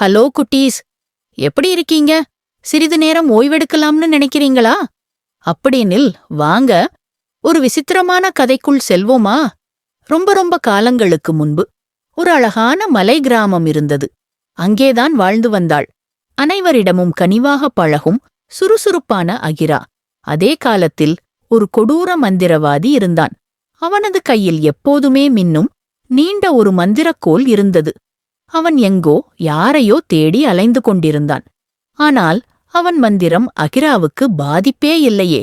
Hello குட்டீஸ் எப்படி இருக்கீங்க? சிறிது நேரம் ஓய்வெடுக்கலாம்னு நினைக்கிறீங்களா? அப்படினில் வாங்க. ஒரு விசித்திரமான கதைக்குள் செல்வோமா? ரொம்ப ரொம்ப காலங்களுக்கு முன்பு ஒரு அழகான மலை கிராமம் இருந்தது. அங்கேதான் வாழ்ந்து வந்தாள். அனைவரிடமும் கனிவாக பழகும் சுறுசுறுப்பான அகிரா. அதே காலத்தில் ஒரு கொடூர மந்திரவாதி இருந்தான். அவனது கையில் எப்போதுமே மின்னும் நீண்ட ஒரு மந்திரக்கோல் இருந்தது. அவன் எங்கோ யாரையோ தேடி அலைந்து கொண்டிருந்தான். ஆனால் அவன் மந்திரம் அகிராவுக்கு பாதிப்பே இல்லையே.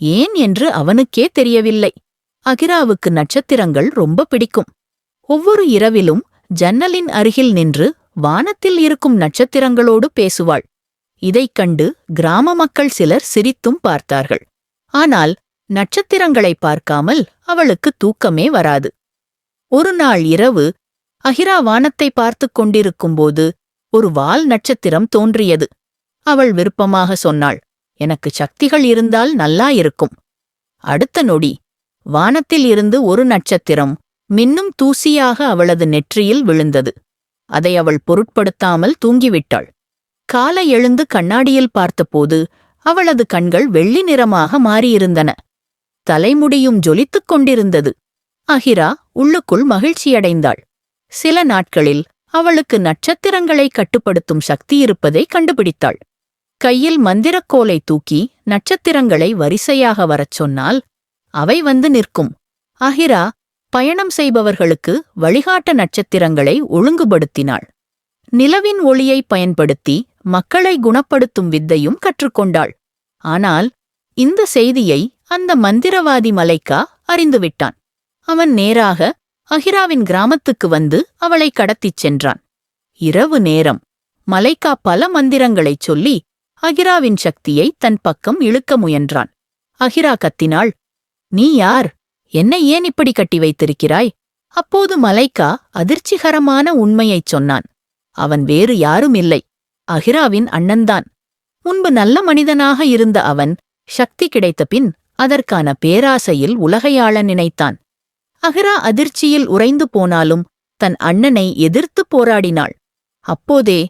ஏன் என்று அவனுக்கே தெரியவில்லை. அகிராவுக்கு நட்சத்திரங்கள் ரொம்ப பிடிக்கும். ஒவ்வொரு இரவிலும் ஜன்னலின் அருகில் நின்று வானத்தில் இருக்கும் நட்சத்திரங்களோடு பேசுவாள். இதைக் கண்டு கிராம மக்கள் சிலர் சிரித்தும் பார்த்தார்கள். ஆனால் நட்சத்திரங்களை பார்க்காமல் அவளுக்கு தூக்கமே வராது. ஒரு நாள் இரவு அகிரா வானத்தை பார்த்துக் கொண்டிருக்கும்போது ஒரு வால் நட்சத்திரம் தோன்றியது. அவள் விருப்பமாக சொன்னாள் எனக்கு சக்திகள் இருந்தால் நல்லா இருக்கும். அடுத்த நொடி வானத்தில் இருந்து ஒரு நட்சத்திரம் மின்னும் தூசியாக அவளது நெற்றியில் விழுந்தது. அதை அவள் பொருட்படுத்தாமல் தூங்கிவிட்டாள். காலை எழுந்து கண்ணாடியில் பார்த்தபோது அவளது கண்கள் வெள்ளி நிறமாக மாறியிருந்தன. தலைமுடியும் ஜொலித்துக் கொண்டிருந்தது. அஹிரா உள்ளுக்குள் மகிழ்ச்சியடைந்தாள். சில நாட்களில் அவளுக்கு நட்சத்திரங்களை கட்டுப்படுத்தும் சக்தி இருப்பதை கண்டுபிடித்தாள். கையில் மந்திரக்கோலை தூக்கி நட்சத்திரங்களை வரிசையாக வரச் சொன்னால் அவை வந்து நிற்கும். அஹிரா பயணம் செய்பவர்களுக்கு வழிகாட்ட நட்சத்திரங்களை ஒழுங்குபடுத்தினாள். நிலவின் ஒளியை பயன்படுத்தி மக்களை குணப்படுத்தும் வித்தையும் கற்றுக்கொண்டாள். ஆனால் இந்த செய்தியை அந்த மந்திரவாதி மலைக்கா அறிந்துவிட்டான். அவன் நேராக அகிராவின் கிராமத்துக்கு வந்து அவளை கடத்திச் சென்றான். இரவு நேரம். மலைக்கா பல மந்திரங்களைச் சொல்லி அகிராவின் சக்தியை தன் பக்கம் இழுக்க முயன்றான். அகிரா கத்தினாள் நீ யார்? என்னை ஏன் இப்படி கட்டி வைத்திருக்கிறாய்? அப்போது மலைக்கா அதிர்ச்சிகரமான உண்மையைச் சொன்னான். அவன் வேறு யாரும் இல்லை. அகிராவின் அண்ணன்தான். முன்பு நல்ல மனிதனாக இருந்த அவன் சக்தி கிடைத்த பின் அதற்கான பேராசையில் உலகையாள நினைத்தான். அகரா அதிர்ச்சியில் உறைந்து போனாலும் தன் அண்ணனை எதிர்த்து போராடினாள். அப்போதே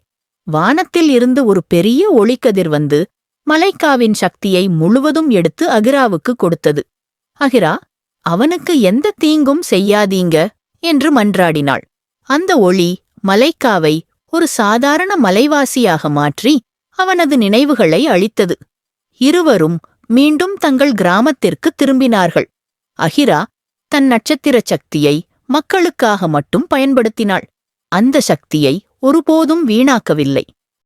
வானத்தில் இருந்து ஒரு பெரிய ஒளிக்கதிர் வந்து மலைக்காவின் சக்தியை முழுவதும் எடுத்து அகிராவுக்கு கொடுத்தது. அகிரா அவனுக்கு எந்த தீங்கும் செய்யாதீங்க என்று மன்றாடினாள். அந்த ஒளி மலைக்காவை ஒரு சாதாரண மலைவாசியாக மாற்றி அவனது நினைவுகளை அழித்தது இருவரும் மீண்டும் தங்கள் கிராமத்திற்கு திரும்பினார்கள். அகிரா தன் நட்சத்திர சக்தியை மக்களுக்காக மட்டும் பயன்படுத்தினாள். அந்த சக்தியை ஒருபோதும் வீணாக்கவில்லை.